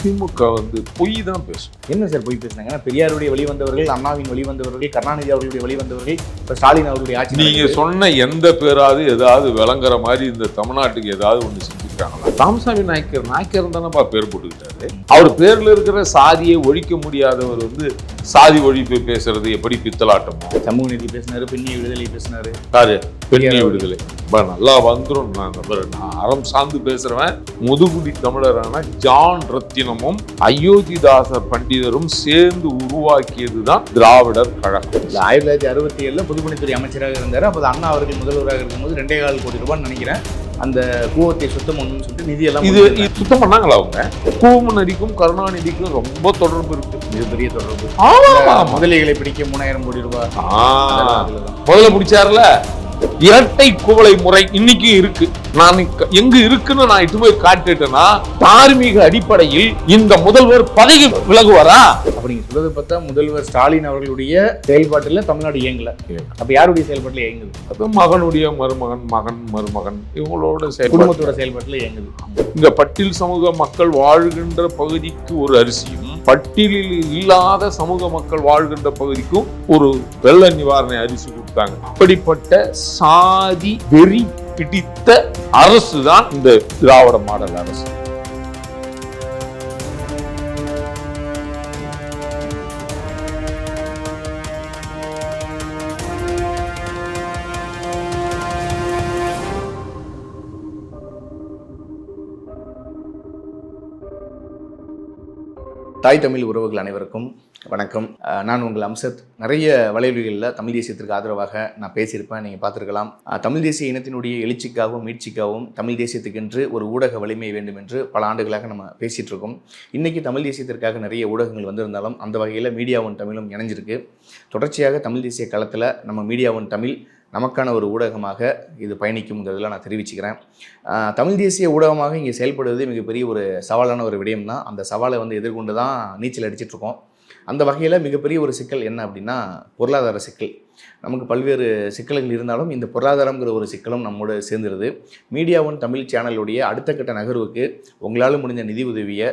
திமுக வந்து பொய் தான் பேசும் என்ன சார் போய் பேசுனாங்க பெரியாருடைய வெளிவந்தவர்கள் அண்ணாவின் வெளிவந்தவர்கள் கருணாநிதி அவர்களுடைய வெளிவந்தவர்கள் இப்போ ஸ்டாலின் அவர்களுடைய ஆட்சி நீங்க நடக்குது. சொன்ன எந்த பேராவது ஏதாவது விளங்குற மாதிரி இந்த தமிழ்நாட்டுக்கு ஏதாவது ஒண்ணு செஞ்சுருக்காங்களா ராமசாமி நாயக்கர் நாயக்கர் தானேப்பா பேர் போட்டுக்கிட்டாரு. அவர் பேர்ல இருக்கிற சாதியை ஒழிக்க முடியாதவர் வந்து சாதி ஒழிப்பு பேசுறது எப்படி பித்தலாட்டமோ? சமூக நீதி பேசினாரு பெண்ணிய விடுதலை பேசினாரு. யாரு? பெண்ணிய விடுதலை. பா, நல்லா வந்துரும். நான் நான் அறம் சார்ந்து பேசுறவன் முதுகுடி தமிழரான ஜான் ரத்தினமும் அயோத்திதாசர் பண்டிதரும் சேர்ந்து உருவாக்கியதுதான் திராவிடர் கழகம். ஆயிரத்தி தொள்ளாயிரத்தி அறுபத்தி ஏழுல பொதுப்பணித்துறை அமைச்சராக இருந்தார். அப்போ அண்ணா அவர்கள் முதல்வராக இருக்கும்போது ரெண்டே கால் கோடி ரூபான்னு நினைக்கிறேன். அந்த கூவத்தை சுத்தம் பண்ணணும்னு சொல்லிட்டு நிதி எல்லாம் இது சுத்தம் பண்ணாங்களா அவங்க? கூமநதிக்கும் கருணாநிதிக்கும் ரொம்ப தொடர்பு இருக்கு. மிகப்பெரிய தொடர்பு. முதலைகளை பிடிக்க மூணாயிரம் கோடி ரூபாய். முதல்ல பிடிச்சாருல இரட்டை குவளை முறை இன்னைக்கும் இருக்கு. நான் எங்க இருக்குன்னு நான் இட்டு போய் காட்டிட்டேன்னா தார்மீக அடிப்படையில் இந்த முதல்வர் பதவி விலகுவாரா? அப்ப நீங்க சொல்றது பார்த்தா முதல்வர் ஸ்டாலின் அவர்களுடைய செயல்பாட்டுல தமிழ்நாடு இயங்கல. அப்ப யாருடைய செயல்பாட்டுல இயங்குது? அது மகனுடைய மருமகன் மகன் மருமகன் இவங்களோட குடும்பத்தோட செயல்பாட்டுல இயங்குது. இங்க பட்டியல் சமூக மக்கள் வாழ்கின்ற பகுதிக்கு ஒரு அரிசியும் பட்டியலில் இல்லாத சமூக மக்கள் வாழ்கின்ற பகுதிக்கும் ஒரு வெள்ள நிவாரண அரிசி கொடுத்தாங்க. அப்படிப்பட்ட சாதி வெறி பிடித்த அரசு தான் இந்த திராவிட மாடல் அரசு. தாய் தமிழ் உறவுகள் அனைவருக்கும் வணக்கம். நான் உங்கள் அம்சத். நிறைய வலைவலிகளில் தமிழ் தேசியத்திற்கு ஆதரவாக நான் பேசியிருப்பேன் நீங்கள் பார்த்துருக்கலாம். தமிழ் தேசிய இனத்தினுடைய எழுச்சிக்காகவும் மீட்சிக்காகவும் தமிழ் தேசியத்துக்கென்று ஒரு ஊடக வலிமை வேண்டும் என்று பல ஆண்டுகளாக நம்ம பேசிகிட்டு இருக்கோம் இன்றைக்கி தமிழ் தேசியத்திற்காக நிறைய ஊடகங்கள் வந்திருந்தாலும் அந்த வகையில் மீடியா தமிழும் இணைஞ்சிருக்கு. தொடர்ச்சியாக தமிழ் தேசிய களத்தில் நம்ம மீடியா தமிழ் நமக்கான ஒரு ஊடகமாக இது பயணிக்கும்ங்கிறதுல நான் தெரிவிச்சுக்கிறேன். தமிழ் தேசிய ஊடகமாக இங்கே செயல்படுவது மிகப்பெரிய ஒரு சவாலான ஒரு விடயம் தான் அந்த சவாலை வந்து எதிர்கொண்டு தான் நீச்சல் அடிச்சிட்ருக்கோம் அந்த வகையில் மிகப்பெரிய ஒரு சிக்கல் என்ன அப்படின்னா பொருளாதார சிக்கல். நமக்கு பல்வேறு சிக்கல்கள் இருந்தாலும் இந்த பொருளாதாரங்கிற ஒரு சிக்கலும் நம்மோட சேர்ந்துருது. மீடியா ஒன் தமிழ் சேனலுடைய அடுத்த கட்ட நகர்வுக்கு உங்களால் முடிஞ்ச நிதி உதவியை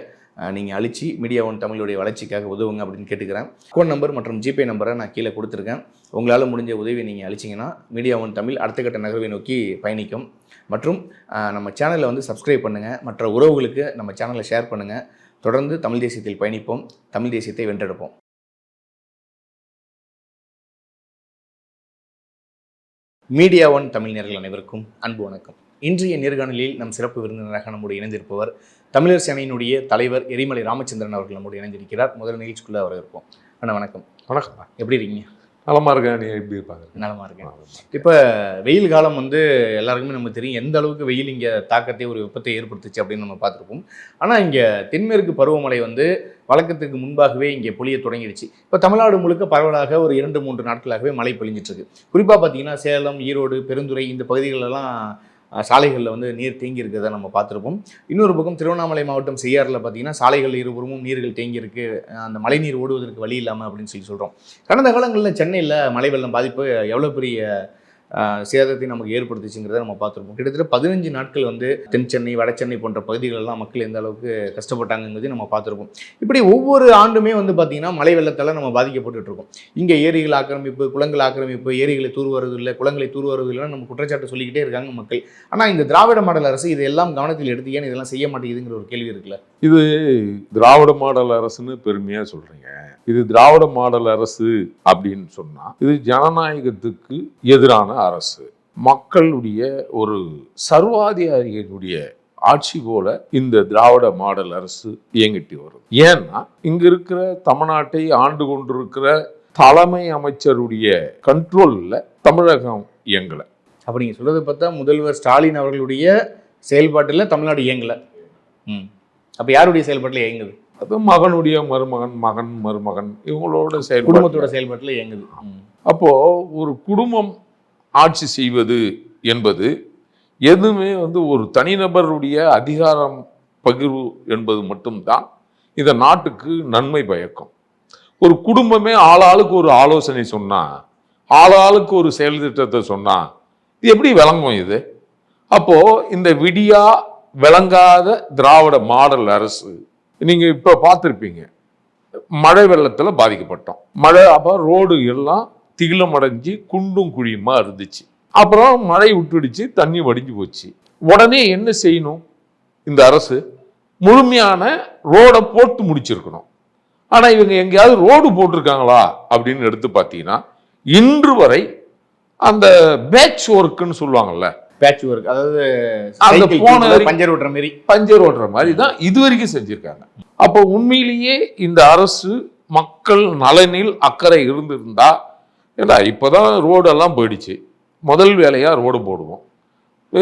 நீங்கள் அழிச்சு மீடியா ஒன் தமிழுடைய வளர்ச்சிக்காக உதவுங்க அப்படின்னு கேட்டுக்கிறேன். ஃபோன் நம்பர் மற்றும் ஜிபே நம்பரை நான் கீழே கொடுத்துருக்கேன். உங்களால் முடிஞ்ச உதவி நீங்கள் அழிச்சிங்கன்னா மீடியா ஒன் தமிழ் அடுத்த கட்ட நகர்வை நோக்கி பயணிக்கும். மற்றும் நம்ம சேனலை வந்து சப்ஸ்கிரைப் பண்ணுங்கள் மற்ற உறவுகளுக்கு நம்ம சேனலை ஷேர் பண்ணுங்கள் தொடர்ந்து தமிழ் தேசியத்தில் பயணிப்போம் தமிழ் தேசியத்தை வென்றெடுப்போம். மீடியா ஒன் தமிழ் நேர்கள் அனைவருக்கும் அன்பு வணக்கம். இன்றைய நேர்காணலில் நம் சிறப்பு விருந்தினராக நம்முடைய இணைந்திருப்பவர் தமிழர் சேனையினுடைய தலைவர் எரிமலை ராமச்சந்திரன் அவர்கள் நம்முடைய இணைந்திருக்கிறார். முதல் நிகழ்ச்சிக்குள்ளே அவர் இருப்போம். அண்ணா வணக்கம். வணக்கம். எப்படி இருக்கீங்க? நலமா இருக்கேன் நீ எப்படி இருப்பாங்க? நலமா இருக்கேன். இப்போ வெயில் காலம் வந்து எல்லாருக்குமே நமக்கு தெரியும் எந்த அளவுக்கு வெயில் இங்கே தாக்கத்தை ஒரு வெப்பத்தை ஏற்படுத்துச்சு அப்படின்னு நம்ம பார்த்துருப்போம். ஆனால் இங்கே தென்மேற்கு பருவமழை வந்து வழக்கத்துக்கு முன்பாகவே இங்கே பொழிய தொடங்கிடுச்சு. இப்போ தமிழ்நாடு முழுக்க பரவலாக ஒரு இரண்டு மூன்று நாட்களாகவே மழை பொழிஞ்சிட்டு இருக்கு. குறிப்பாக பார்த்தீங்கன்னா சேலம் ஈரோடு பெருந்துறை இந்த பகுதிகளெல்லாம் சாலைகளில் வந்து நீர் தேங்கி இருக்கிறத நம்ம பார்த்துருப்போம். இன்னொரு பக்கம் திருவண்ணாமலை மாவட்டம் செய்யாறில் பார்த்தீங்கன்னா சாலைகள் இருபுறமும் நீர்கள் தேங்கி இருக்கு அந்த மழை நீர் ஓடுவதற்கு வழி இல்லாமல் அப்படின்னு சொல்லி சொல்கிறோம் கடந்த காலங்களில் சென்னையில் மழை வெள்ளம் பாதிப்பு எவ்வளோ பெரிய சேதத்தை நமக்கு ஏற்படுத்துச்சுங்கிறத நம்ம பார்த்துருப்போம். கிட்டத்தட்ட பதினஞ்சு நாட்கள் வந்து தென் சென்னை வட சென்னை போன்ற பகுதிகளெல்லாம் மக்கள் எந்த அளவுக்கு கஷ்டப்பட்டாங்கிறது நம்ம பார்த்துருப்போம். இப்படி ஒவ்வொரு ஆண்டுமே வந்து பார்த்திங்கன்னா மழை வெள்ளத்தால் நம்ம பாதிக்கப்பட்டு இருக்கோம். இங்கே ஏரிகள் ஆக்கிரமிப்பு குளங்கள் ஆக்கிரமிப்பு ஏரிகளை தூர்வரது இல்லை குளங்களை தூர்வரது இல்லைன்னு நம்ம குற்றச்சாட்டு சொல்லிக்கிட்டே இருக்காங்க மக்கள். ஆனால் இந்த திராவிட மாடல் அரசு இதெல்லாம் கவனத்தில் எடுத்து ஏன் இதெல்லாம் செய்ய மாட்டேங்குதுங்கிற ஒரு கேள்வி இருக்குல்ல? இது திராவிட மாடல் அரசுன்னு பெருமையாக சொல்கிறீங்க இது திராவிட மாடல் அரசு அப்படின்னு சொன்னால் இது ஜனநாயகத்துக்கு எதிரான அரசு. மக்களுடைய ஒரு சர்வாதிகாரிகளுடைய ஆட்சி போல இந்த திராவிட மாடல் அரசு இயங்கிட்டு வருது. ஏன்னா இங்க இருக்கிற தமிழ்நாட்டை ஆண்டு கொண்டிருக்கிற தலைமை அமைச்சருடைய கண்ட்ரோல்ல தமிழகம் இயங்கல. அப்போ நீங்கள் சொல்கிறத பார்த்தா முதல்வர் ஸ்டாலின் அவர்களுடைய செயல்பாட்டில் தமிழ்நாடு இயங்கலை. ம். அப்போ யாருடைய செயல்பாட்டில் இயங்குது? அது மகனுடைய மருமகன் மகன் மருமகன் இவங்களோட செயல்பாடு குடும்பத்தோட செயல்பாட்டில் இயங்குது. ம். அப்போ ஒரு குடும்பம் ஆட்சி செய்வது என்பது எதுவுமே வந்து ஒரு தனிநபருடைய அதிகாரம் பகிர்வு என்பது மட்டும்தான். இந்த நாட்டுக்கு நன்மை பயக்கும். ஒரு குடும்பமே ஆளாளுக்கு ஒரு ஆலோசனை சொன்னால் ஆளாளுக்கு ஒரு செயல் திட்டத்தை சொன்னால் இது எப்படி விளங்கும் இது? அப்போ இந்த விடியா விளங்காத திராவிட மாடல் அரசு நீங்கள் இப்போ பார்த்துருப்பீங்க. மழை வெள்ளத்தில் பாதிக்கப்பட்டோம். மழை அப்போ ரோடு எல்லாம் திகிலம் அடைஞ்சு குண்டும் குழியுமா இருந்துச்சு. அப்புறம் மழை விட்டுடுச்சு தண்ணி வடிஞ்சு போச்சு. உடனே என்ன செய்யணும்? இந்த அரசு முழுமையான ரோடை போட்டு முடிச்சிருக்கணும். ஆனால் இவங்க எங்கேயாவது ரோடு போட்டிருக்காங்களா அப்படின்னு எடுத்து பார்த்தீங்கன்னா இன்று வரை அந்த பேட்ச் ஒர்க்குன்னு சொல்லுவாங்கல்ல. பேட்ச் ஒர்க் அதாவது அந்த போன பஞ்சர் ஓட்டுற மாதிரி பஞ்சர் ஓட்டுற மாதிரி தான் இது வரைக்கும் செஞ்சிருக்காங்க. அப்போ உண்மையிலேயே இந்த அரசு மக்கள் நலனில் அக்கறை இருந்திருந்தா ஏண்டா இப்போதான் ரோடெல்லாம் போயிடுச்சு. முதல் வேலையா ரோடு போடுவோம்.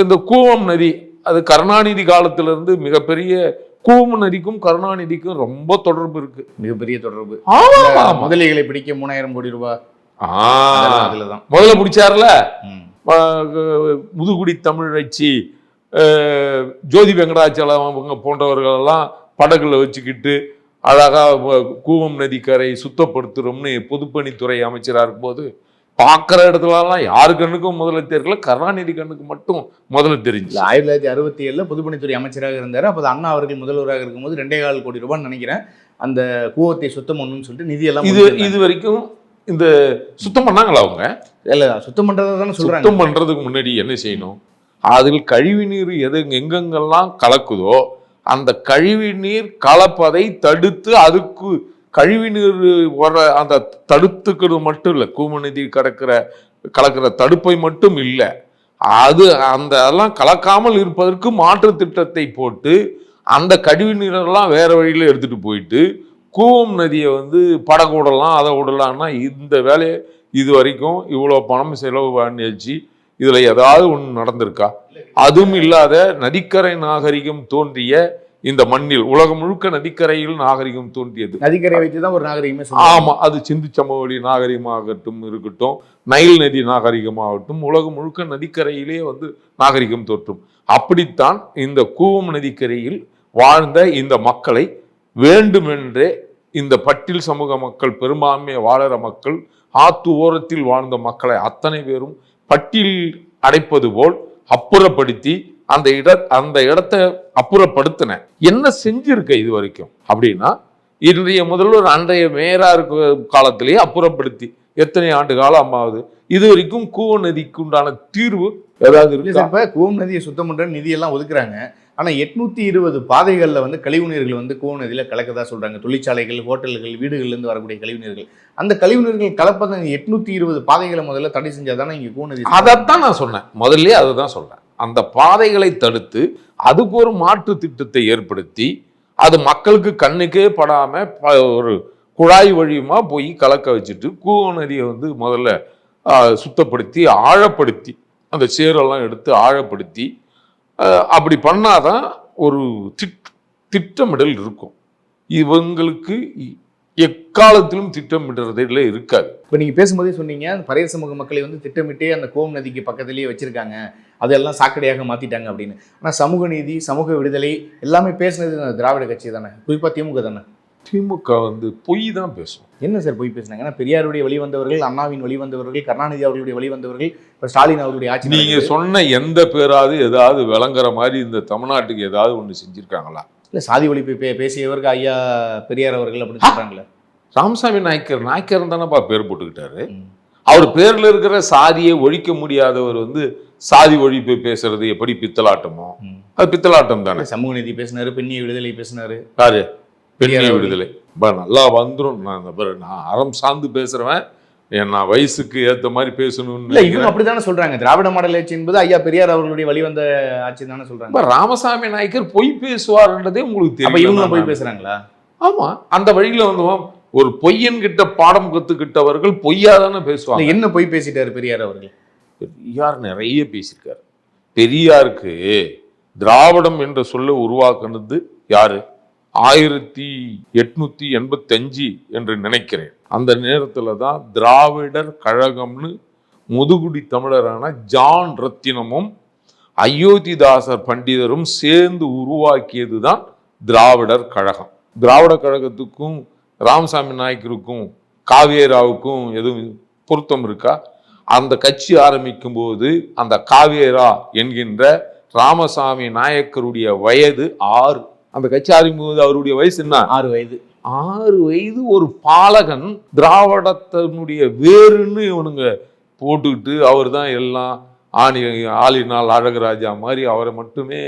இந்த கூவம் நதி அது கருணாநிதி காலத்துல இருந்து மிகப்பெரிய கூவம் நதிக்கும் கருணாநிதிக்கும் ரொம்ப தொடர்பு இருக்கு. மிகப்பெரிய தொடர்பு. முதலைகளை பிடிக்க மூணாயிரம் கோடி ரூபாய். முதல்ல பிடிச்சாருல? முதுகுடி தமிழச்சி ஜோதி வெங்கடாச்சலம் அவங்க போன்றவர்களெல்லாம் படகுல வச்சுக்கிட்டு அழகா வ- கூவம் நதிக்கரை சுத்தப்படுத்துறோம்னு பொதுப்பணித்துறை அமைச்சரா இருக்கும்போது பார்க்குற இடத்துலலாம் யாரு கண்ணுக்கும் முதல்ல தெரியல கருணாநிதி கண்ணுக்கு மட்டும் முதல்ல தெரிஞ்சு ஆயிரத்தி தொள்ளாயிரத்தி அறுபத்தி ஏழுல பொதுப்பணித்துறை அமைச்சராக இருந்தார் அப்போது அண்ணா அவர்கள் முதல்வராக இருக்கும்போது ரெண்டே கால் கோடி ரூபான்னு நினைக்கிறேன். அந்த கூவத்தை சுத்தம் பண்ணணும்னு சொல்லிட்டு நிதி எல்லாம் இது இது வரைக்கும் இந்த சுத்தம் பண்ணாங்களா அவங்க? இல்ல சுத்தம் பண்றதை தானே சொல்றாங்க. சுத்தம் பண்றதுக்கு முன்னாடி என்ன செய்யணும்? அதில் கழிவு நீர் எது எங்கெங்கெல்லாம் கலக்குதோ அந்த கழிவு நீர் கலப்பதை தடுத்து அதுக்கு கழிவு நீர் வர அந்த தடுத்துக்கிறது மட்டும் இல்லை கூமநதி கடக்கிற கலக்கிற தடுப்பை மட்டும் இல்லை. அது அந்த அதெல்லாம் கலக்காமல் இருப்பதற்கு மாற்று திட்டத்தை போட்டு அந்த கழிவு நீரெல்லாம் வேறு வழியில் எடுத்துகிட்டு போயிட்டு கூவம் நதியை வந்து படகு விடலாம் அதை விடலாம்னா இந்த வேலையை இது வரைக்கும் இவ்வளோ பணம் செலவு பண்ணியாச்சு. இதுல ஏதாவது ஒன்று நடந்திருக்கா? அதுவும் இல்லாத நதிக்கரை நாகரிகம் தோன்றிய இந்த மண்ணில் உலகம் முழுக்க நதிக்கரையில் நாகரிகம் தோன்றியது. நதிக்கரை வைத்து தான் ஒரு நாகரிகமே ஆமா அது சிந்து சமவெளி நாகரிகமாகட்டும் இருக்கட்டும் நைல் நதி நாகரிகமாகட்டும் உலகம் முழுக்க நதிக்கரையிலே வந்து நாகரிகம் தோற்றும் அப்படித்தான் இந்த கூவம் நதிக்கரையில் வாழ்ந்த இந்த மக்களை வேண்டுமென்றே இந்த பட்டியல் சமூக மக்கள் பெரும்பான்மையை வாழற மக்கள் ஆத்து ஓரத்தில் வாழ்ந்த மக்களை அத்தனை பேரும் பட்டியல் அடைப்பது போல் அப்புறப்படுத்தி அந்த இட அந்த இடத்தை அப்புறப்படுத்தின. என்ன செஞ்சிருக்க இது வரைக்கும்? அப்படின்னா இன்றைய முதல்வர் அன்றைய மேயரா இருக்க காலத்திலேயே அப்புறப்படுத்தி. எத்தனை ஆண்டு காலம் ஆகுது? இது வரைக்கும் கூவ நதிக்கு உண்டான தீர்வு ஏதாவது இருக்கு? கூவம் நதியை சுத்தம் பண்ற நிதி எல்லாம் ஒதுக்குறாங்க. ஆனால் எட்நூத்தி இருபது பாதைகளில் வந்து கழிவுநீர்கள் வந்து கூவம் நதியில கலக்கதா சொல்றாங்க. தொழிற்சாலைகள் ஹோட்டல்கள் வீடுகள்லேருந்து வரக்கூடிய கழிவுநீர்கள். அந்த கழிவுநீர்கள் கலப்பதை எட்நூத்தி இருபது பாதைகளை முதல்ல தடை செஞ்சாதானே இங்கே கூவம் அதைத்தான் நான் சொன்னேன். முதல்ல அதை தான் சொல்றேன். அந்த பாதைகளை தடுத்து அதுக்கு ஒரு மாற்று திட்டத்தை ஏற்படுத்தி அது மக்களுக்கு கண்ணுக்கே படாம ப- ஒரு குழாய் வழியுமா போய் கலக்க வச்சுட்டு கூவ நதியை வந்து முதல்ல சுத்தப்படுத்தி ஆழப்படுத்தி அந்த சேரெல்லாம் எடுத்து ஆழப்படுத்தி அப்படி பண்ணாதான் ஒரு திட் திட்டமிடல் இருக்கும். இவங்களுக்கு எக்காலத்திலும் திட்டமிடுறதுல இருக்காது. இப்போ நீங்கள் பேசும்போதே சொன்னீங்க அந்த பழைய சமூக மக்களை வந்து திட்டமிட்டே அந்த கோம் நதிக்கு பக்கத்திலேயே வச்சுருக்காங்க. அதெல்லாம் சாக்கடையாக மாற்றிட்டாங்க அப்படின்னு. ஆனால் சமூக நீதி சமூக விடுதலை எல்லாமே பேசுனது திராவிட கட்சி தானே? குறிப்பாக திமுக தானே? திமுக வந்து பொய் தான் பேசும். என்ன சார் போய் பேசுனாங்க? ஏன்னா பெரியாருடைய வழிவந்தவர்கள் அண்ணாவின் வழிவந்தவர்கள் கருணாநிதி அவர்களுடைய வழிவந்தவர்கள் இப்ப ஸ்டாலின் அவர்களுடைய ஆட்சி நீங்க நடக்குது. சொன்ன எந்த பேராவது ஏதாவது விளங்குற மாதிரி இந்த தமிழ்நாட்டுக்கு ஏதாவது ஒண்ணு செஞ்சிருக்காங்களா? இல்ல சாதி ஒழிப்பு பே- பேசியவருக்கு ஐயா பெரியார் அவர்கள் அப்படின்னு சொல்றாங்களே. ராமசாமி நாயக்கர் நாயக்கர் தானேப்பா பேர் போட்டுக்கிட்டாரு. அவர் பேர்ல இருக்கிற சாதியை ஒழிக்க முடியாதவர் வந்து சாதி ஒழிப்பு பேசுறது எப்படி பித்தலாட்டமோ. அது பித்தலாட்டம் தானே. சமூக நீதி பேசினாரு பெண்ணிய விடுதலை பேசினாரு. யாரு? பெரியார் விடுதலை. பா நல்லா வந்துரும். நான் நான் அறம் சார்ந்து பேசுறவன். என் நான் வயசுக்கு ஏத்த மாதிரி பேசணும்னு இல்ல இவங்க நினைக்கிறேன். அப்படித்தானே சொல்றாங்க. திராவிட மாடல் ஆட்சி என்பது ஐயா பெரியார் அவர்களுடைய வழிவந்த ஆட்சி தானே சொல்றாங்க. இப்ப ராமசாமி நாயக்கர் பொய் பேசுவார்ன்றதே உங்களுக்கு அப்ப இவங்க தெரியும் போய் பேசுறாங்களா? ஆமா அந்த வழியில வந்து ஒரு பொய்யன் கிட்ட பாடம் கத்துக்கிட்டவர்கள் பொய்யா தானே பேசுவாங்க. என்ன போய் பேசிட்டாரு பெரியார் அவர்கள்? பெரியார் நிறைய பேசியிருக்காரு. பெரியாருக்கு திராவிடம் என்ற சொல்ல உருவாக்குனது யாரு? ஆயிரத்தி எட்நூத்தி எண்பத்தஞ்சு என்று நினைக்கிறேன். அந்த நேரத்துல தான் திராவிடர் கழகம்னு முதுகுடி தமிழரான ஜான் ரத்தினமும் அயோத்திதாசர் பண்டிதரும் சேர்ந்து உருவாக்கியது தான் திராவிடர் கழகம். திராவிட கழகத்துக்கும் ராமசாமி நாயக்கருக்கும் காவேராவுக்கும் எதுவும் பொருத்தம் இருக்கா? அந்த கட்சி ஆரம்பிக்கும் போது அந்த காவேரா என்கின்ற ராமசாமி நாயக்கருடைய வயது ஆறு. அந்த கட்சி ஆரம்பிக்கும் போது அவருடைய வயசு என்ன? ஆறு வயது. ஆறு வயது ஒரு பாலகன் திராவிடத்தினுடைய வேறுன்னு இவனுங்க போட்டுக்கிட்டு அவர் தான் எல்லாம் ஆணி ஆளினால் அழகராஜா மாதிரி அவரை மட்டுமே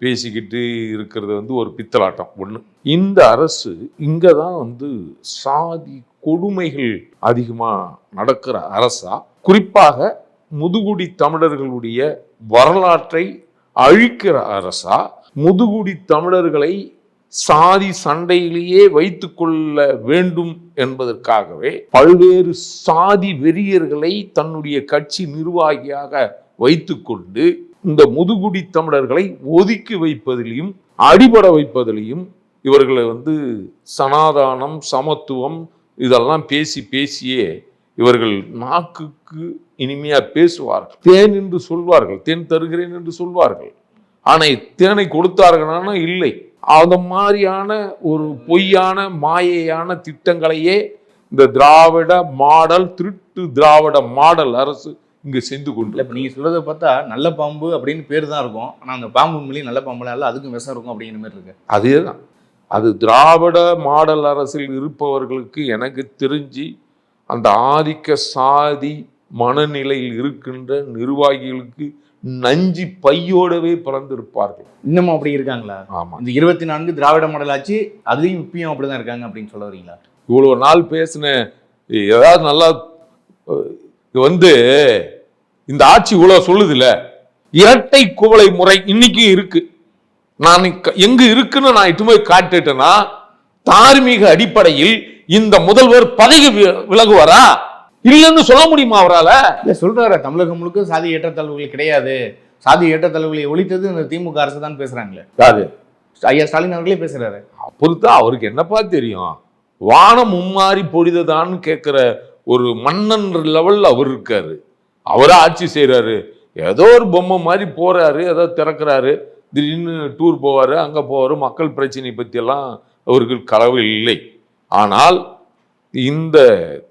பேசிக்கிட்டு இருக்கிறது வந்து ஒரு பித்தலாட்டம் ஒன்று இந்த அரசு இங்கே தான் வந்து சாதி கொடுமைகள் அதிகமாக நடக்கிற அரசா? குறிப்பாக முதுகுடி தமிழர்களுடைய வரலாற்றை அழிக்கிற அரசா? முதுகுடி தமிழர்களை சாதி சண்டையிலேயே வைத்துக்கொள்ள வேண்டும் என்பதற்காகவே பல்வேறு சாதி வெறியர்களை தன்னுடைய கட்சி நிர்வாகியாக வைத்துக்கொண்டு இந்த முதுகுடி தமிழர்களை ஒதுக்கி வைப்பதிலையும் அடிபட வைப்பதிலையும் இவர்களை வந்து சனாதானம் சமத்துவம் இதெல்லாம் பேசி பேசியே இவர்கள் நாக்குக்கு இனிமையாக பேசுவார்கள். தேன் என்று சொல்வார்கள். தேன் தருகிறேன் என்று சொல்வார்கள். ஆனால் தேனை கொடுத்தார்களானா? இல்லை. அந்த மாதிரியான ஒரு பொய்யான மாயையான திட்டங்களையே இந்த திராவிட மாடல் திருட்டு திராவிட மாடல் அரசு இங்கு சென்று கொண்டு இப்போ நீங்கள் சொல்கிறத பார்த்தா நல்ல பாம்பு அப்படின்னு பேர் தான் இருக்கும். ஆனால் அந்த பாம்பு உண்மையிலேயே நல்ல பாம்புலாம் இல்லை அதுக்கும் விஷம் இருக்கும் அப்படிங்கிற மாதிரி இருக்கு. அதேதான். அது திராவிட மாடல் அரசில் இருப்பவர்களுக்கு எனக்கு தெரிஞ்சு அந்த ஆதிக்க சாதி மனநிலையில் இருக்கின்ற நிர்வாகிகளுக்கு நஞ்சி பையோடவே பிறந்திருப்பார்கள். இன்னமும் அப்படி இருக்காங்களா? ஆமா. இந்த இருபத்தி நான்கு திராவிட மாடல் ஆட்சி அதுலேயும் இப்பயும் அப்படி தான் இருக்காங்க அப்படின்னு சொல்ல வரீங்களா? இவ்வளவு நாள் பேசின ஏதாவது நல்லா வந்து இந்த ஆட்சி இவ்வளவு சொல்லுதுல இரட்டை குவளை முறை இன்னைக்கும் இருக்கு. நான் எங்க இருக்குன்னு நான் இட்டு போய் காட்டுட்டேன்னா தார்மீக அடிப்படையில் இந்த முதல்வர் பதவி விலகுவாரா? இல்லைன்னு சொல்ல முடியுமா அவரால? இல்லை சொல்றாரு. தமிழகம் முழுக்க சாதி ஏற்றத்தாழ்வுகள் கிடையாது. சாதி ஏற்றத்தாழ்வுகளை ஒழித்தது இந்த திமுக அரசு தான் பேசுறாங்களே. யாரு? ஐயா ஸ்டாலின் அவர்களே பேசுறாரு. பொறுத்தா அவருக்கு என்னப்பா தெரியும்? வானம் மும்மாறி பொழிததான்னு கேட்குற ஒரு மன்னன் லெவல்ல அவர் இருக்காரு. அவரா ஆட்சி செய்றாரு. ஏதோ ஒரு பொம்மை மாதிரி போறாரு ஏதோ திறக்கிறாரு. திடீர்னு டூர் போவாரு அங்க போவாரு. மக்கள் பிரச்சனை பற்றியெல்லாம் அவருக்கு கலவு இல்லை. ஆனால் இந்த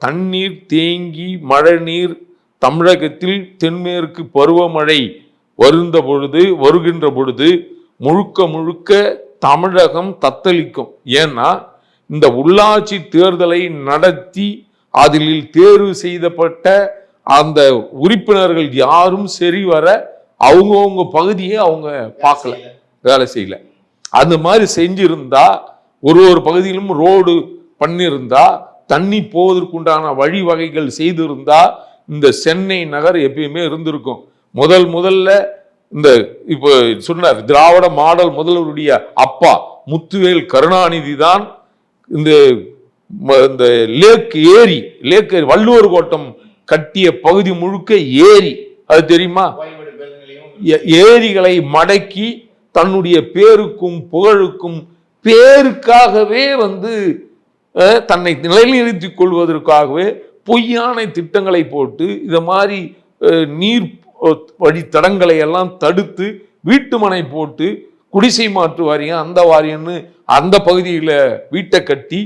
தண்ணீர் தேங்கி மழை நீர் தமிழகத்தில் தென்மேற்கு பருவமழை வருந்த பொழுது வருகின்ற பொழுது முழுக்க முழுக்க தமிழகம் தத்தளிக்கும். ஏன்னா இந்த உள்ளாட்சி தேர்தலை நடத்தி அதில் தேர்வு செய்யப்பட்ட அந்த உறுப்பினர்கள் யாரும் சரி வர அவங்கவுங்க பகுதியை அவங்க பார்க்கல வேலை செய்யல. அந்த மாதிரி செஞ்சிருந்தா ஒரு ஒரு பகுதியிலும் ரோடு பண்ணியிருந்தா தண்ணி போவதற்குண்டான வழிவகைகள் செய்திருந்தா இந்த சென்னை நகர் எப்பயுமே இருந்திருக்கும். முதல் முதல்ல இந்த இப்போ சொன்னார் திராவிட மாடல் முதல்வருடைய அப்பா முத்துவேல் கருணாநிதி தான் இந்த ம- இந்த லேக் ஏரி லேக் வள்ளுவர் கோட்டம் கட்டிய பகுதி முழுக்க ஏரி. அது தெரியுமா? ஏ- ஏரிகளை மடக்கி தன்னுடைய பேருக்கும் புகழுக்கும் பேருக்காகவே வந்து தன்னை நிலைநிறுத்திக் கொள்வதற்காகவே பொய்யான திட்டங்களை போட்டு இதை மாதிரி நீர் வழித்தடங்களை எல்லாம் தடுத்து வீட்டுமனை போட்டு குடிசை மாற்று வாரியம் அந்த வாரியம்னு அந்த பகுதியில் வீட்டை கட்டி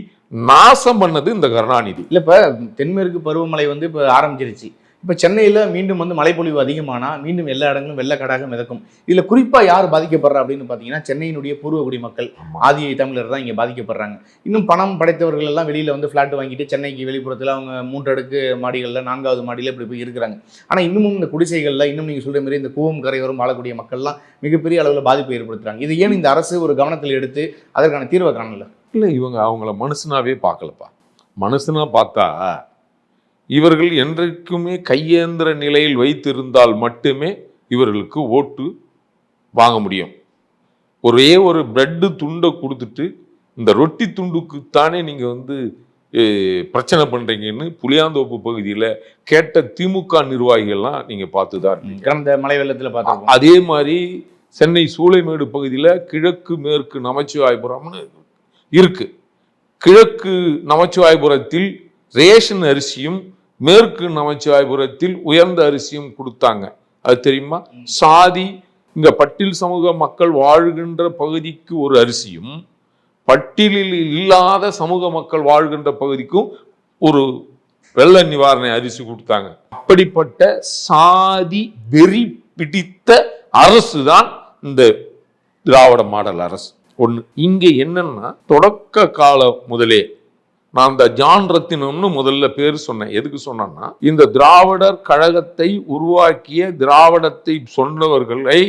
நாசம் பண்ணது இந்த கருணாநிதி. இல்லை இப்போ தென்மேற்கு பருவமழை வந்து இப்போ ஆரம்பிச்சிருச்சு. இப்ப சென்னையில மீண்டும் வந்து மழைப்பொழிவு அதிகமானா மீண்டும் எல்லா இடங்களும் வெள்ளக்காடாக மிதக்கும். இதுல குறிப்பா யார் பாதிக்கப்படுறா அப்படின்னு பாத்தீங்கன்னா சென்னையினுடைய பூர்வகுடி மக்கள் ஆதி தமிழர் தான் இங்க பாதிக்கப்படுறாங்க. இன்னும் பணம் படைத்தவர்கள் எல்லாம் வெளியில வந்து ஃபிளாட் வாங்கிட்டு சென்னைக்கு வெளிப்புறத்துல அவங்க மூன்று அடுக்கு மாடிகள்ல நான்காவது மாடியில இப்படி போய் இருக்கிறாங்க. ஆனா இன்னமும் இந்த குடிசைகள்ல இன்னும் நீங்க சொல்ற மாதிரி இந்த கூவம் கரையோரம் வாழக்கூடிய மக்கள்லாம் மிகப்பெரிய அளவுல பாதிப்பை ஏற்படுத்துறாங்க. இது ஏன் இந்த அரசு ஒரு கவனத்தில் எடுத்து அதற்கான தீர்வை காணல? இல்லை இவங்க அவங்கள மனுஷனாவே பார்க்கலப்பா மனுஷனா பார்த்தா இவர்கள் என்றைக்குமே கையேந்திர நிலையில் வைத்திருந்தால் மட்டுமே இவர்களுக்கு ஓட்டு வாங்க முடியும். ஒரே ஒரு பிரெட்டு துண்டை கொடுத்துட்டு இந்த ரொட்டி துண்டுக்குத்தானே நீங்கள் வந்து பிரச்சனை பண்ணுறீங்கன்னு புளியாந்தோப்பு பகுதியில் கேட்ட திமுக நிர்வாகிகள்லாம் நீங்கள் பார்த்து தான் கடந்த மழை வெள்ளத்துல பார்த்தோம் அதே மாதிரி சென்னை சூளைமேடு பகுதியில் கிழக்கு மேற்கு நமச்சிவாயபுரம்னு இருக்கு. கிழக்கு நமச்சிவாயபுரத்தில் ரேஷன் அரிசியும் மேற்கு நமச்சிவாயபுரத்தில் உயர்ந்த அரிசியும் கொடுத்தாங்க. அது தெரியுமா? சாதி இந்த பட்டியல் சமூக மக்கள் வாழ்கின்ற பகுதிக்கு ஒரு அரிசியும் பட்டியலில் இல்லாத சமூக மக்கள் வாழ்கின்ற பகுதிக்கும் ஒரு வெள்ள நிவாரண அரிசி கொடுத்தாங்க. அப்படிப்பட்ட சாதி வெறி பிடித்த அரசு தான் இந்த திராவிட மாடல் அரசு. ஒன்று இங்கே என்னன்னா தொடக்க காலம் முதலே நான் இந்த ஜான் ரத்தினம்னு முதல்ல பேர் சொன்னேன். எதுக்கு சொன்னேன்னா இந்த திராவிடர் கழகத்தை உருவாக்கிய திராவிடத்தை சொன்னவர்களை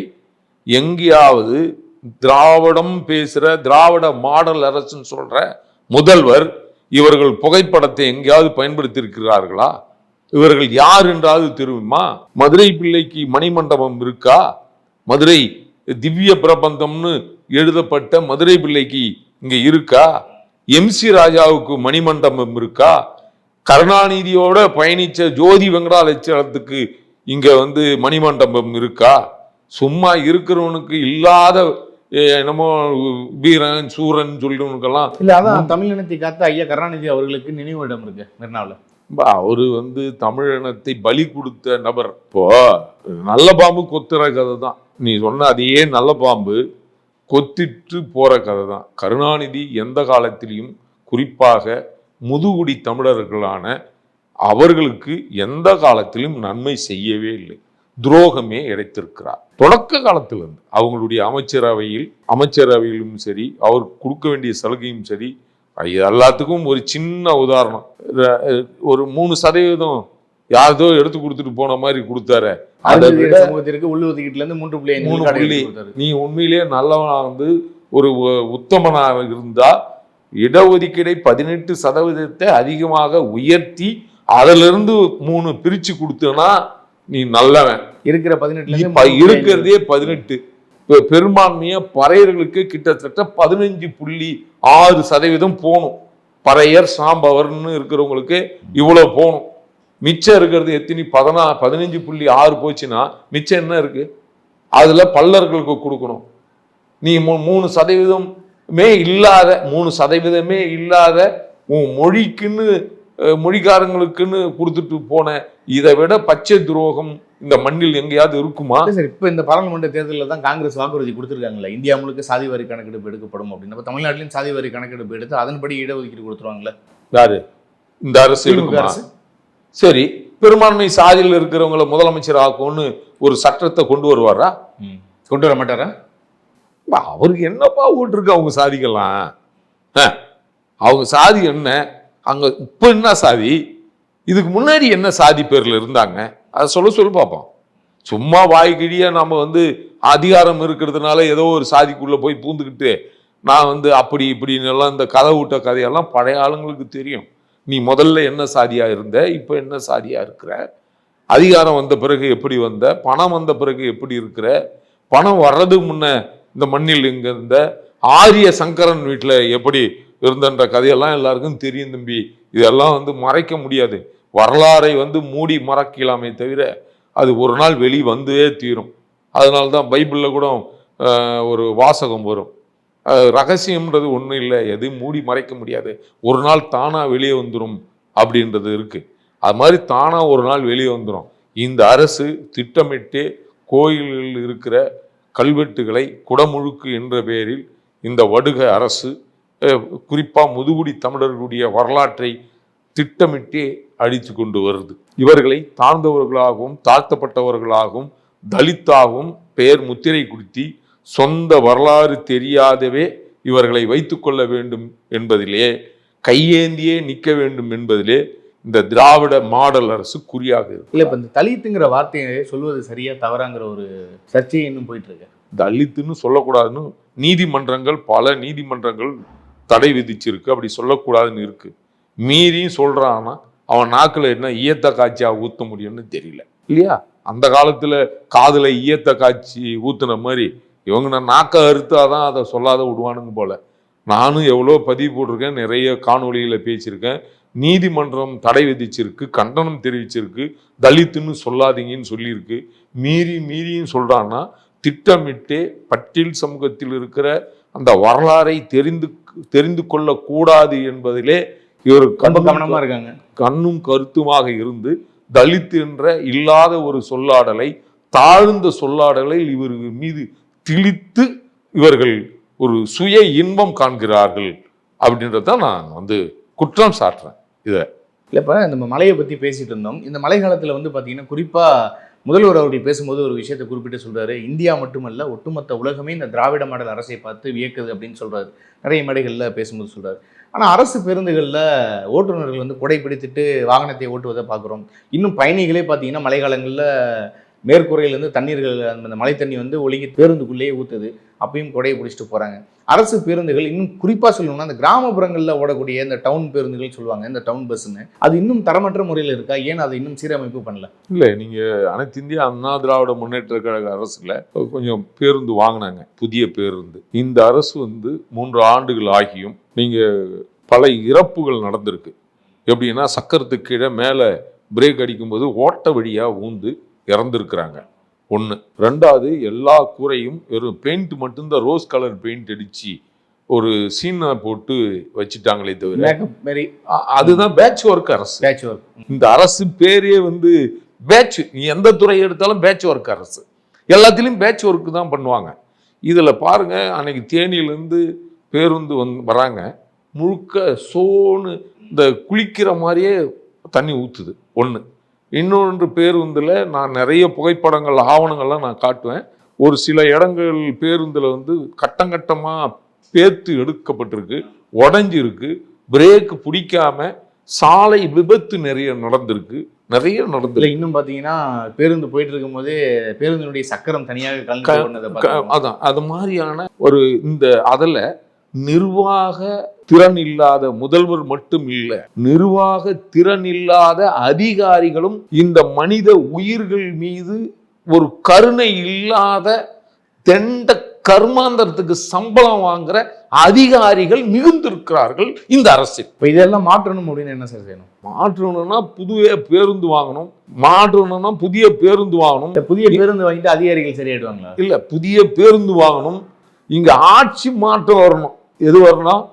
எங்கேயாவது திராவிடம் பேசுகிற திராவிட மாடல் அரசுன்னு சொல்கிற முதல்வர் இவர்கள் புகைப்படத்தை எங்கேயாவது பயன்படுத்தி இருக்கிறார்களா இவர்கள் யார் என்றாவது தெரியுமா? மதுரை பிள்ளைக்கு மணிமண்டபம் இருக்கா? மதுரை திவ்ய பிரபந்தம்னு எழுதப்பட்ட மதுரை பிள்ளைக்கு இங்கே இருக்கா? எம்சி ராஜாவுக்கு மணிமண்டபம் இருக்கா? கருணாநிதியோட பயணிச்ச ஜோதி வெங்கடாலட்சணத்துக்கு இங்க வந்து மணிமண்டபம் இருக்கா? சும்மா இருக்கிறவனுக்கு இல்லாத என்னமோ வீரன் சூரன் சொல்றவனுக்கெல்லாம் இல்ல அதான் தமிழ் இனத்தை காத்த ஐயா கருணாநிதி அவர்களுக்கு நினைவிடம் இருக்கு மெர்னாவில் அவரு வந்து தமிழினத்தை பலி கொடுத்த நபர். இப்போ நல்ல பாம்பு கொத்துற கதை தான் நீ சொன்ன அதையே நல்ல பாம்பு கொத்திட்டு போற கதை தான் கருணாநிதி எந்த காலத்திலையும் குறிப்பாக முதுகுடி தமிழர்களான அவர்களுக்கு எந்த காலத்திலும் நன்மை செய்யவே இல்லை. துரோகமே இழைத்திருக்கிறார். தொடக்க காலத்திலிருந்து அவங்களுடைய அமைச்சரவையில் அமைச்சரவையிலும் சரி அவர் கொடுக்க வேண்டிய சலுகையும் சரி எல்லாத்துக்கும் ஒரு சின்ன உதாரணம். ஒரு மூணு சதவீதம் யாரதோ எடுத்து கொடுத்துட்டு போன மாதிரி கொடுத்தாரு. அதை விட சமூகத்திற்கு உள்ளுஒதுக்கீட்டுல இருந்து மூன்று புள்ளி மூணு புள்ளி. நீ உண்மையிலேயே நல்லவனா வந்து ஒரு உ- உத்தமனாக இருந்தா இடஒதுக்கீடை பதினெட்டு சதவீதத்தை அதிகமாக உயர்த்தி அதிலிருந்து மூணு பிரிச்சு கொடுத்தனா நீ நல்லவன். இருக்கிற பதினெட்டுல இப்ப இருக்கிறதே பதினெட்டு. பெரும்பான்மையா பறையர்களுக்கு கிட்டத்தட்ட பதினஞ்சு புள்ளி ஆறு சதவீதம் போகணும். பறையர் சாம்பவர்னு இருக்கிறவங்களுக்கு இவ்வளவு போகணும். மிச்சம் இருக்கிறது எத்தனை பதினா பதினஞ்சு புள்ளி ஆறு போச்சுன்னா மிச்சம் என்ன இருக்கு? அதுல பல்லர்களுக்கு கொடுக்கணும். நீ மூ- மூணு சதவீதமே இல்லாத மூணு சதவீதமே இல்லாத உன் மொழிக்குன்னு அஹ், மொழிக்காரங்களுக்குன்னு கொடுத்துட்டு போன இதை விட பச்சை துரோகம் இந்த மண்ணில் எங்கேயாவது இருக்குமா? சார் இப்போ இந்த பாராளுமன்ற தேர்தலில் தான் காங்கிரஸ் வாக்குறுதி கொடுத்துருக்காங்கல்ல. இந்தியா முழுக்க சாதி வாரி கணக்கெடுப்பு எடுக்கப்படும் அப்படின்னு. அப்ப தமிழ்நாட்டிலும் சாதி வாரி கணக்கெடுப்பு எடுத்து அதன்படி இடஒதுக்கீடு கொடுத்துருவாங்கல்ல. யாரு? இந்த அரசு அரசு. சரி பெரும்பான்மை சாதியில் இருக்கிறவங்கள முதலமைச்சர் ஆக்கும்னு ஒரு சட்டத்தை கொண்டு வருவாரா? ம். கொண்டு வர மாட்டாரா? அவருக்கு என்னப்பா ஓட்டு இருக்கு அவங்க சாதிக்கலாம் அவங்க சாதி என்ன? அங்க இப்ப என்ன சாதி? இதுக்கு முன்னாடி என்ன சாதி பேர்ல இருந்தாங்க? அதை சொல்ல சொல்லி பார்ப்போம் சும்மா வாய்க்கிழியா நம்ம வந்து அதிகாரம் இருக்கிறதுனால ஏதோ ஒரு சாதிக்குள்ள போய் பூந்துக்கிட்டு நான் வந்து அப்படி இப்படின்னு எல்லாம் இந்த கதை விட்ட கதையெல்லாம் பழைய ஆளுங்களுக்கு தெரியும். நீ முதல்ல என்ன சாதியாக இருந்த? இப்போ என்ன சாதியாக இருக்கிற? அதிகாரம் வந்த பிறகு எப்படி வந்த? பணம் வந்த பிறகு எப்படி இருக்கிற? பணம் வர்றதுக்கு முன்ன இந்த மண்ணில் இங்கே இருந்த ஆரிய சங்கரன் வீட்டில் எப்படி இருந்தன்ற கதையெல்லாம் எல்லாருக்கும் தெரியும் தம்பி. இதெல்லாம் வந்து மறைக்க முடியாது. வரலாறை வந்து மூடி மறக்கலாமே தவிர அது ஒரு நாள் வெளி வந்தே தீரும். அதனால தான் பைபிளில் கூட ஒரு வாசகம் வரும். ரகசியம்ன்றது ஒன்றும் இல்லை. எது மூடி மறைக்க முடியாது. ஒரு நாள் தானாக வெளியே வந்துடும் அப்படின்றது இருக்குது அது மாதிரி தானாக ஒரு நாள் வெளியே வந்துடும் இந்த அரசு திட்டமிட்டு கோயில்களில் இருக்கிற கல்வெட்டுகளை குடமுழுக்கு என்ற பெயரில் இந்த வடுக அரசு குறிப்பாக முதுகுடி தமிழர்களுடைய வரலாற்றை திட்டமிட்டே அழித்து கொண்டு வருது. இவர்களை தாழ்ந்தவர்களாகவும் தாழ்த்தப்பட்டவர்களாகவும் தலித்தாகவும் பெயர் முத்திரை குடுத்தி சொந்த வரலாறு தெரியாதவே இவர்களை வைத்துக்கொள்ள வேண்டும் என்பதிலே கையேந்தியே நிற்க வேண்டும் என்பதிலே இந்த திராவிட மாடல் அரசு குறியாக இருக்கு. இல்ல இப்ப இந்த தலித்துங்கிற வார்த்தையை சொல்வது சரியா தவறாங்கிற ஒரு சர்ச்சை இன்னும் போயிட்டு இருக்கு தலித்துன்னு சொல்லக்கூடாதுன்னு நீதிமன்றங்கள் பல நீதிமன்றங்கள் தடை விதிச்சிருக்கு. அப்படி சொல்லக்கூடாதுன்னு இருக்கு. மீறியும் சொல்றான்னா அவன் நாக்குல என்ன ஈயத்த காய்ச்சியா ஊத்த முடியும்னு தெரியல. இல்லையா? அந்த காலத்துல காதுல ஈயத்த காய்ச்சி ஊத்துன மாதிரி இவங்க நான் நாக்க அறுத்தாதான் அதை சொல்லாத விடுவானுங்க போல. நானும் எவ்வளோ பதிவு போட்டிருக்கேன் நிறைய காணொளியில் பேசியிருக்கேன். நீதிமன்றம் தடை விதிச்சிருக்கு கண்டனம் தெரிவிச்சிருக்கு தலித்துன்னு சொல்லாதீங்கன்னு சொல்லியிருக்கு. மீறி மீறியும் சொல்றான்னா திட்டமிட்டே பட்டியல் சமூகத்தில் இருக்கிற அந்த வரலாறை தெரிந்து தெரிந்து கொள்ளக்கூடாது என்பதிலே இவர் ரொம்ப கண்ணும் கவனமா இருக்காங்க. கண்ணும் கருத்துமாக இருந்து தலித் என்ற இல்லாத ஒரு சொல்லாடலை தாழ்ந்த சொல்லாடலை இவர் மீது திணித்து இவர்கள் ஒரு சுய இன்பம் காண்கிறார்கள் அப்படின்றத நான் வந்து குற்றம் சாட்டுறேன். இதை. இல்லை இப்போ நம்ம மலையை பற்றி பேசிட்டு இருந்தோம். இந்த மழை காலத்தில் வந்து பார்த்திங்கன்னா குறிப்பாக முதல்வர் அவர்கள் பேசும்போது ஒரு விஷயத்தை குறிப்பிட்டு சொல்கிறாரு இந்தியா மட்டுமல்ல ஒட்டுமொத்த உலகமே இந்த திராவிட மாடல் அரசை பார்த்து வியக்குது அப்படின்னு சொல்கிறாரு நிறைய மேடைகளில் பேசும்போது சொல்கிறார் ஆனால் அரசு பேருந்துகளில் ஓட்டுநர்கள் வந்து குடை பிடித்துட்டு வாகனத்தை ஓட்டுவதை பார்க்குறோம். இன்னும் பயணிகளே பார்த்தீங்கன்னா மழைக்காலங்களில் மேற்கூரையிலேருந்து தண்ணீர்கள் அந்த மழை தண்ணி வந்து ஒழுங்கி பேருந்துக்குள்ளேயே ஊற்றுது அப்பயும் குடையை பிடிச்சிட்டு போகிறாங்க அரசு பேருந்துகள் இன்னும் குறிப்பாக சொல்லணும்னா அந்த கிராமப்புறங்களில் ஓடக்கூடிய இந்த டவுன் பேருந்துகள் சொல்லுவாங்க இந்த டவுன் பஸ்ஸுன்னு அது இன்னும் தரமற்ற முறையில் இருக்கா? ஏன் அதை இன்னும் சீரமைப்பு பண்ணல? இல்லை நீங்கள் அனைத்து இந்திய அண்ணா திராவிட முன்னேற்ற கழக அரசில் கொஞ்சம் பேருந்து வாங்கினாங்க புதிய பேருந்து. இந்த அரசு வந்து மூன்று ஆண்டுகள் ஆகியும் நீங்கள் பல இறப்புகள் நடந்திருக்கு. எப்படின்னா சக்கரத்துக்கு கீழே மேலே பிரேக் அடிக்கும்போது ஓட்ட வழியாக ஊந்து இறந்துருக்குறாங்க. ஒன்று ரெண்டாவது எல்லா கூரையும் வெறும் பெயிண்ட் மட்டும்தான் ரோஸ் கலர் பெயிண்ட் அடித்து ஒரு சீனை போட்டு வச்சுட்டாங்களே தவிர அதுதான் பேட்ச் ஒர்க் அரசு. பேட்ச் ஒர்க் இந்த அரசு பேரே வந்து பேட்ச் நீ எந்த துறை எடுத்தாலும் பேட்ச் ஒர்க் அரசு. எல்லாத்துலேயும் பேட்ச் ஒர்க் தான் பண்ணுவாங்க. இதில் பாருங்க அன்னைக்கு தேனியிலேருந்து பேருந்து வந்து வராங்க. முழுக்க சோன்னு இந்த குளிக்கிற மாதிரியே தண்ணி ஊற்றுது ஒன்று இன்னொன்று பேருந்தில் நான் நிறைய புகைப்படங்கள் ஆவணங்கள்லாம் நான் காட்டுவேன் ஒரு சில இடங்கள் பேருந்தில் வந்து கட்டங்கட்டமாக பேத்து எடுக்கப்பட்டிருக்கு உடஞ்சிருக்கு பிரேக் பிடிக்காம சாலை விபத்து நிறைய நடந்திருக்கு நிறைய நடந்திருக்கு இன்னும் பாத்தீங்கன்னா பேருந்து போயிட்டு இருக்கும்போதே பேருந்தினுடைய சக்கரம் தனியாக. அதான் அது மாதிரியான ஒரு இந்த அதில் நிர்வாக திறன் இல்லாத முதல்வர் மட்டும் இல்லை நிர்வாக திறன் இல்லாத அதிகாரிகளும் இந்த மனித உயிர்கள் மீது ஒரு கருணை இல்லாத தெண்ட கர்மாந்தரத்துக்கு சம்பளம் வாங்குற அதிகாரிகள் மிகுந்திருக்கிறார்கள் இந்த அரசில். இப்ப இதெல்லாம் மாற்றணும் அப்படின்னு என்ன சார் செய்யணும்? மாற்றணும்னா புதிய பேருந்து வாங்கணும். மாற்றணும்னா புதிய பேருந்து வாங்கணும். புதிய பேருந்து வாங்கிட்டு அதிகாரிகள் சரியாயிடுவாங்களா? இல்ல புதிய பேருந்து வாங்கணும். இங்க ஆட்சி மாற்றம் வரணும். எது வரணும்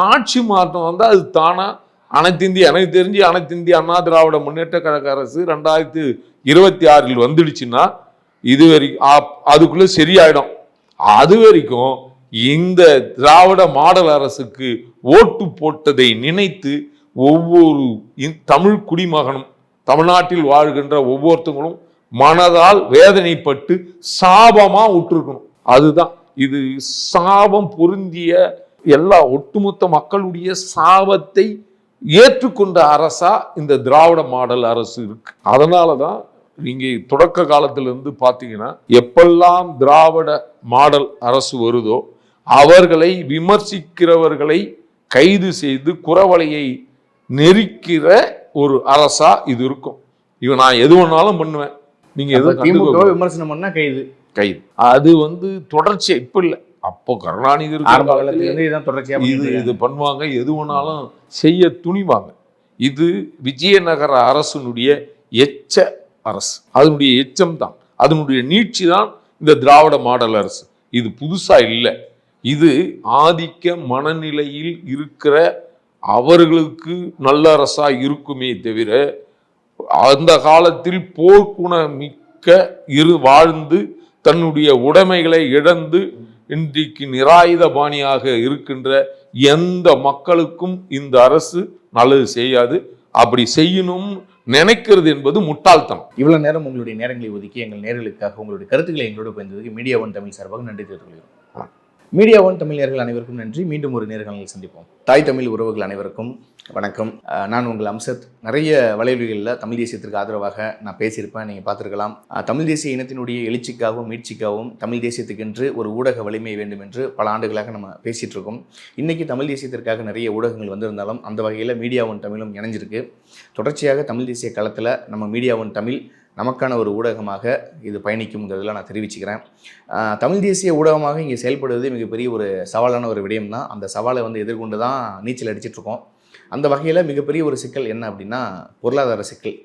ஆட்சி மாற்றம் வந்தால் அது தானா? அனைத்து இந்திய எனக்கு தெரிஞ்சு அனைத்து இந்திய அண்ணா திராவிட முன்னேற்ற கழக அரசு ரெண்டாயிரத்தி இருபத்தி ஆறில் வந்துடுச்சுன்னா இது வரைக்கும் அதுக்குள்ளே சரியாயிடும். அது வரைக்கும் இந்த திராவிட மாடல் அரசுக்கு ஓட்டு போட்டதை நினைத்து ஒவ்வொரு தமிழ் குடிமகனும் தமிழ்நாட்டில் வாழ்கின்ற ஒவ்வொருத்தங்களும் மனதால் வேதனைப்பட்டு சாபமாக விட்டுருக்கணும் அதுதான். இது சாபம் பொருந்திய எல்லா ஒட்டுமொத்த மக்களுடைய சாபத்தை ஏற்றுக்கொண்ட அரசா இந்த திராவிட மாடல் அரசு இருக்கு. அதனால தான் நீங்க தொடக்க காலத்துல இருந்து பார்த்தீங்கன்னா எப்பெல்லாம் திராவிட மாடல் அரசு வருதோ அவர்களை விமர்சிக்கிறவர்களை கைது செய்து குறவலையை நெரிக்கிற ஒரு அரசா இது இருக்கும். இவன் நான் எது வேணாலும் பண்ணுவேன். நீங்க எதுவும் விமர்சனம் பண்ணா கைது. கைது. அது வந்து தொடர்ச்சியா இப்ப இல்ல. அப்போ கருணாநிதி இதான் தொடர்ச்சியா இது இது. பண்ணுவாங்க எது வேணாலும் செய்ய துணிவாங்க. இது விஜயநகர அரசனுடைய எச்ச அரசு. அதனுடைய எச்சம் தான். அதனுடைய நீட்சி தான் இந்த திராவிட மாடல் அரசு. இது புதுசா இல்லை. இது ஆதிக்க மனநிலையில் இருக்கிற அவர்களுக்கு நல்ல அரசா இருக்குமே தவிர அந்த காலத்தில் போர்க்குணமிக்க இரு வாழ்ந்து தன்னுடைய உடைமைகளை இழந்து இன்றைக்கு நிராயுதபாணியாக இருக்கின்ற எந்த மக்களுக்கும் இந்த அரசு நல்லது செய்யாது. அப்படி செய்யணும் நினைக்கிறது என்பது முட்டாள்தனம். இவ்வளவு நேரம் உங்களுடைய நேரங்களை ஒதுக்கி எங்கள் நேர்களுக்காக உங்களுடைய கருத்துக்களை எங்களோடு பகிர்ந்ததுக்கு மீடியா ஒன் தமிழ் சார்பாக நன்றி தெரிவித்துக் கொள்கிறோம். மீடியா ஒன் தமிழ் நேர்கள் அனைவருக்கும் நன்றி. மீண்டும் ஒரு நேர்காணலில் சந்திப்போம். தாய் தமிழ் உறவுகள் அனைவருக்கும் வணக்கம். நான் உங்கள் அம்சத். நிறைய வலைவலிகளில் தமிழ் தேசியத்திற்கு ஆதரவாக நான் பேசியிருப்பேன். நீங்கள் பார்த்துருக்கலாம். தமிழ் தேசிய இனத்தினுடைய எழுச்சிக்காகவும் மீட்சிக்காகவும் தமிழ் தேசியத்துக்கென்று ஒரு ஊடக வலிமை வேண்டும் என்று பல ஆண்டுகளாக நம்ம பேசிகிட்டு இருக்கோம். இன்றைக்கி தமிழ் தேசியத்திற்காக நிறைய ஊடகங்கள் வந்திருந்தாலும் அந்த வகையில் மீடியா ஒன் தமிழும் இணைஞ்சிருக்கு. தொடர்ச்சியாக தமிழ் தேசிய களத்தில் நம்ம மீடியா ஒன் தமிழ் நமக்கான ஒரு ஊடகமாக இது பயணிக்கும்ங்கிறதுல நான் தெரிவிச்சுக்கிறேன். தமிழ் தேசிய ஊடகமாக இங்கே செயல்படுவது மிகப்பெரிய ஒரு சவாலான ஒரு விடயம் தான் அந்த சவாலை வந்து எதிர்கொண்டு தான் நீச்சல் அடிச்சிட்ருக்கோம். அந்த வகையில் மிகப்பெரிய ஒரு சிக்கல் என்ன அப்படின்னா பொருளாதார சிக்கல்.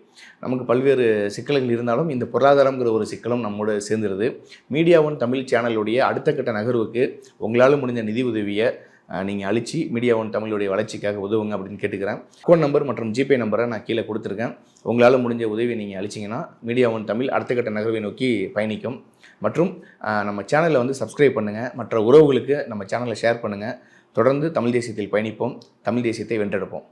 நமக்கு பல்வேறு சிக்கல்கள் இருந்தாலும் இந்த பொருளாதாரங்கிற ஒரு சிக்கலும் நம்மோடு சேர்ந்துருது. மீடியாவும் தமிழ் சேனலுடைய அடுத்த கட்ட நகர்வுக்கு உங்களால் முடிஞ்ச நிதி உதவியை நீங்கள் அழிச்சு மீடியா ஒன் தமிழுடைய வளர்ச்சிக்காக உதவுங்க அப்படின்னு கேட்டுக்கிறேன். ஃபோன் நம்பர் மற்றும் ஜிபே நம்பரை நான் கீழே கொடுத்துருக்கேன். உங்களால் முடிஞ்ச உதவி நீங்கள் அழிச்சிங்கன்னா மீடியா ஒன் தமிழ் அடுத்த கட்ட நகர்வை நோக்கி பயணிக்கும். மற்றும் நம்ம சேனலை வந்து சப்ஸ்கிரைப் பண்ணுங்கள் மற்ற உறவுகளுக்கு நம்ம சேனலை ஷேர் பண்ணுங்கள் தொடர்ந்து தமிழ் தேசியத்தில் பயணிப்போம். தமிழ் தேசியத்தை வென்றெடுப்போம்.